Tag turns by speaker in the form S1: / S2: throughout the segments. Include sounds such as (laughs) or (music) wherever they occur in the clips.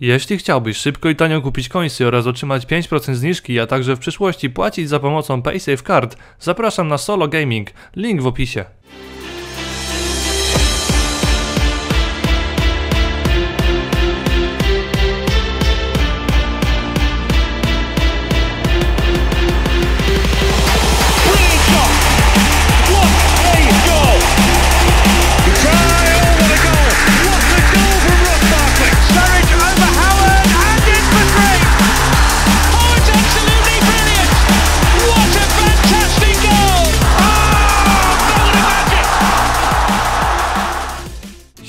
S1: Jeśli chciałbyś szybko i tanio kupić końsy oraz otrzymać 5% zniżki, a także w przyszłości płacić za pomocą PaySafeCard, zapraszam na Solo Gaming, link w opisie.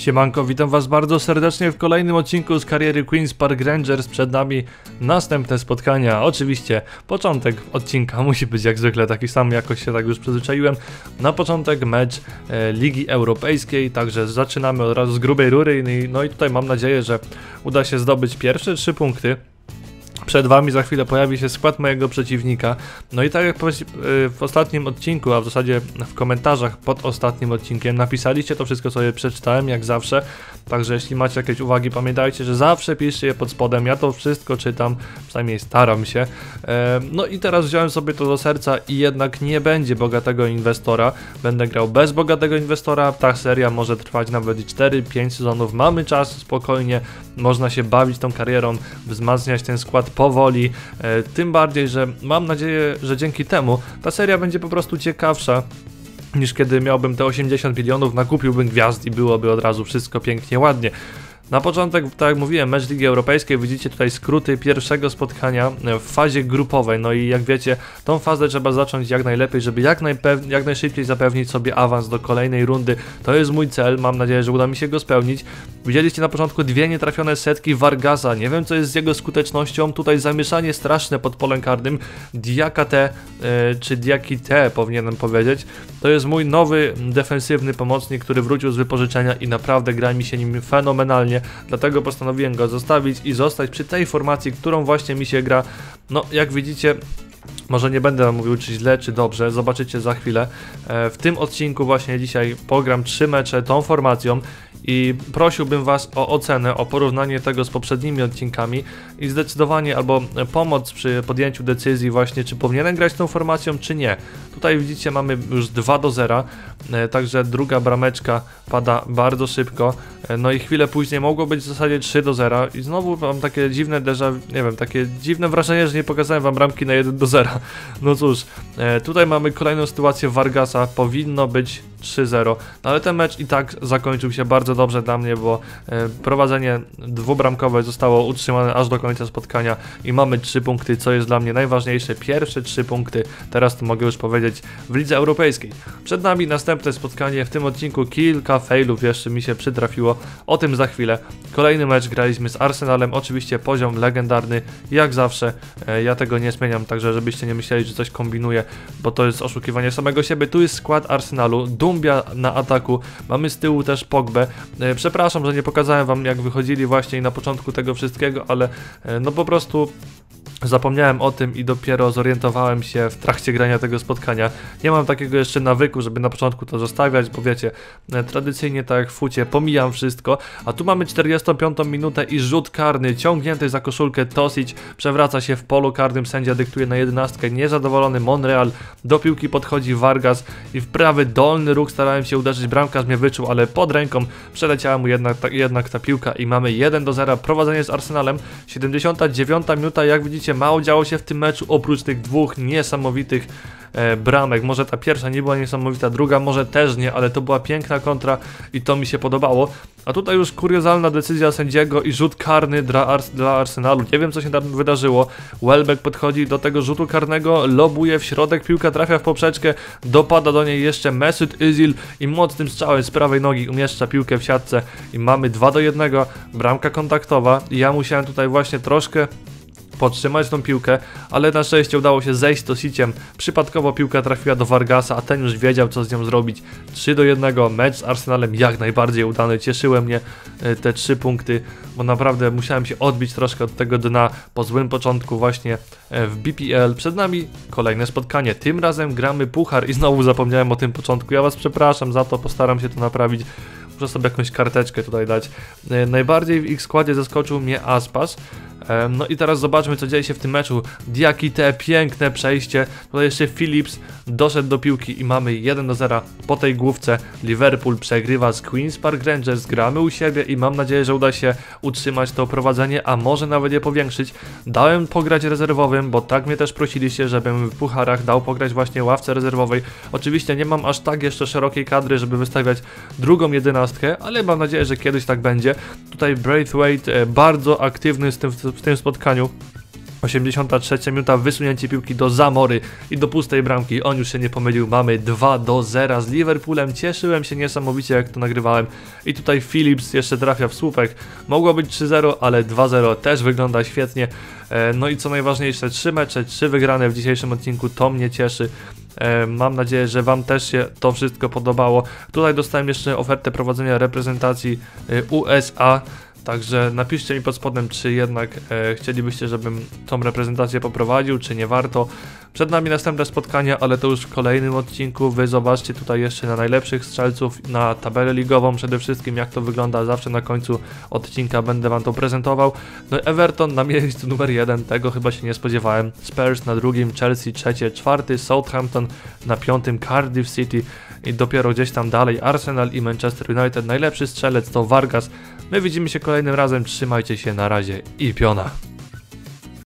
S1: Siemanko, witam was bardzo serdecznie w kolejnym odcinku z kariery Queen's Park Rangers. Przed nami następne spotkania. Oczywiście początek odcinka (laughs) musi być jak zwykle taki sam, jakoś się tak już przyzwyczaiłem. Na początek mecz e, Ligi Europejskiej, także zaczynamy od razu z grubej rury. No i tutaj mam nadzieję, że uda się zdobyć pierwsze trzy punkty. Przed wami za chwilę pojawi się skład mojego przeciwnika. No i tak jak w ostatnim odcinku, a w zasadzie w komentarzach pod ostatnim odcinkiem napisaliście to wszystko sobie przeczytałem jak zawsze. Także jeśli macie jakieś uwagi, pamiętajcie, że zawsze piszcie je pod spodem. Ja to wszystko czytam, przynajmniej staram się. E, No i teraz wziąłem sobie to do serca i jednak nie będzie bogatego inwestora. Będę grał bez bogatego inwestora. Ta seria może trwać nawet i 4-5 sezonów. Mamy czas spokojnie, można się bawić tą karierą, wzmacniać ten skład powoli. E, Tym bardziej, że mam nadzieję, że dzięki temu ta seria będzie po prostu ciekawsza niż kiedy miałbym te 80 milionów, nakupiłbym gwiazd i byłoby od razu wszystko pięknie, ładnie. Na początek, tak jak mówiłem, mecz Ligi Europejskiej, widzicie tutaj skróty pierwszego spotkania e, w fazie grupowej, no i jak wiecie, tą fazę trzeba zacząć jak najlepiej, żeby jak, jak najszybciej zapewnić sobie awans do kolejnej rundy. To jest mój cel, mam nadzieję, że uda mi się go spełnić. Widzieliście na początku dwie nietrafione setki Vargasa, nie wiem co jest z jego skutecznością, tutaj zamieszanie straszne pod polem karnym, Diakate, czy Diakite powinienem powiedzieć, to jest mój nowy defensywny pomocnik, który wrócił z wypożyczenia i naprawdę gra mi się nim fenomenalnie, dlatego postanowiłem go zostawić i zostać przy tej formacji, którą właśnie mi się gra. No, jak widzicie, może nie będę mówił, czy źle, czy dobrze, zobaczycie za chwilę. E, W tym odcinku właśnie dzisiaj pogram trzy mecze tą formacją i prosiłbym was o ocenę, o porównanie tego z poprzednimi odcinkami i zdecydowanie albo pomoc przy podjęciu decyzji właśnie, czy powinienem grać tą formacją, czy nie. Tutaj widzicie mamy już 2 do 0, e, także druga brameczka pada bardzo szybko, no i chwilę później mogło być w zasadzie 3 do 0 i znowu mam takie dziwne déjà, nie wiem, takie dziwne wrażenie, że nie pokazałem wam bramki na 1 do 0. (laughs) No cóż, e, tutaj mamy kolejną sytuację Vargasa, powinno być 3-0, no ale ten mecz i tak zakończył się bardzo dobrze dla mnie, bo e, prowadzenie dwubramkowe zostało utrzymane aż do końca spotkania i mamy 3 punkty, co jest dla mnie najważniejsze. Pierwsze 3 punkty, teraz to mogę już powiedzieć, w Lidze Europejskiej. Przed nami następne spotkanie, w tym odcinku kilka failów jeszcze mi się przytrafiło, o tym za chwilę. Kolejny mecz graliśmy z Arsenalem, oczywiście poziom legendarny, jak zawsze, e, ja tego nie zmieniam, także żebyście nie myśleli, że coś kombinuję, bo to jest oszukiwanie samego siebie. Tu jest skład Arsenalu, Dumbia na ataku, mamy z tyłu też Pogbę. E, Przepraszam, że nie pokazałem wam jak wychodzili właśnie na początku tego wszystkiego, ale e, no po prostu Zapomniałem o tym i dopiero zorientowałem się w trakcie grania tego spotkania. Nie mam takiego jeszcze nawyku, żeby na początku to zostawiać, bo wiecie, e, tradycyjnie tak w fucie pomijam wszystko, a tu mamy 45 minutę i rzut karny, ciągnięty za koszulkę Tosic, przewraca się w polu karnym, sędzia dyktuje na 11, niezadowolony Monreal, do piłki podchodzi Vargas i w prawy dolny róg starałem się uderzyć, bramkarz mnie wyczuł, ale pod ręką przeleciała mu jednak ta, jednak ta piłka i mamy 1 do 0, prowadzenie z Arsenalem, 79 minuta, jak widzicie mało działo się w tym meczu, oprócz tych dwóch niesamowitych e, bramek, może ta pierwsza nie była niesamowita, druga może też nie, ale to była piękna kontra i to mi się podobało, a tutaj już kuriozalna decyzja sędziego i rzut karny dla, Ars dla Arsenalu, nie wiem co się tam wydarzyło, Welbeck podchodzi do tego rzutu karnego, lobuje w środek, piłka trafia w poprzeczkę, dopada do niej jeszcze Mesut Özil i mocnym strzałem z prawej nogi umieszcza piłkę w siatce i mamy 2 do 1, bramka kontaktowa. Ja musiałem tutaj właśnie troszkę podtrzymać tą piłkę, ale na szczęście udało się zejść to siciem. Przypadkowo piłka trafiła do Vargasa, a ten już wiedział co z nią zrobić. 3 do 1, mecz z Arsenalem jak najbardziej udany. Cieszyły mnie e, te 3 punkty, bo naprawdę musiałem się odbić troszkę od tego dna po złym początku właśnie e, w BPL. Przed nami kolejne spotkanie. Tym razem gramy puchar i znowu zapomniałem o tym początku. Ja was przepraszam za to, postaram się to naprawić. muszę sobie jakąś karteczkę tutaj dać. E, Najbardziej w ich składzie zaskoczył mnie Aspas. No i teraz zobaczmy, co dzieje się w tym meczu. Diakite, piękne przejście. Tutaj jeszcze Phillips doszedł do piłki i mamy 1 do 0 po tej główce. Liverpool przegrywa z Queen's Park Rangers. Gramy u siebie i mam nadzieję, że uda się utrzymać to prowadzenie, a może nawet je powiększyć. Dałem pograć rezerwowym, bo tak mnie też prosiliście, żebym w pucharach dał pograć właśnie ławce rezerwowej. Oczywiście nie mam aż tak jeszcze szerokiej kadry, żeby wystawiać drugą jedenastkę, ale mam nadzieję, że kiedyś tak będzie. Tutaj Braithwaite e, bardzo aktywny z tym, w tym spotkaniu. 83 minuta, wysunięcie piłki do Zamory i do pustej bramki. On już się nie pomylił. Mamy 2 do 0 z Liverpoolem. Cieszyłem się niesamowicie, jak to nagrywałem. I tutaj Phillips jeszcze trafia w słupek. Mogło być 3-0, ale 2-0 też wygląda świetnie. E, No i co najważniejsze, 3 mecze, 3 wygrane w dzisiejszym odcinku. To mnie cieszy. E, Mam nadzieję, że Wam też się to wszystko podobało. Tutaj dostałem jeszcze ofertę prowadzenia reprezentacji e, USA. Także napiszcie mi pod spodem, czy jednak e, chcielibyście, żebym tą reprezentację poprowadził, czy nie warto. Przed nami następne spotkania, ale to już w kolejnym odcinku. Wy zobaczcie tutaj jeszcze na najlepszych strzelców, na tabelę ligową przede wszystkim, jak to wygląda. Zawsze na końcu odcinka będę Wam to prezentował. No Everton na miejscu numer jeden, tego chyba się nie spodziewałem. Spurs na drugim, Chelsea trzecie, czwarty, Southampton na piątym, Cardiff City i dopiero gdzieś tam dalej Arsenal i Manchester United. Najlepszy strzelec to Vargas. My widzimy się kolejnym razem, trzymajcie się na razie i piona.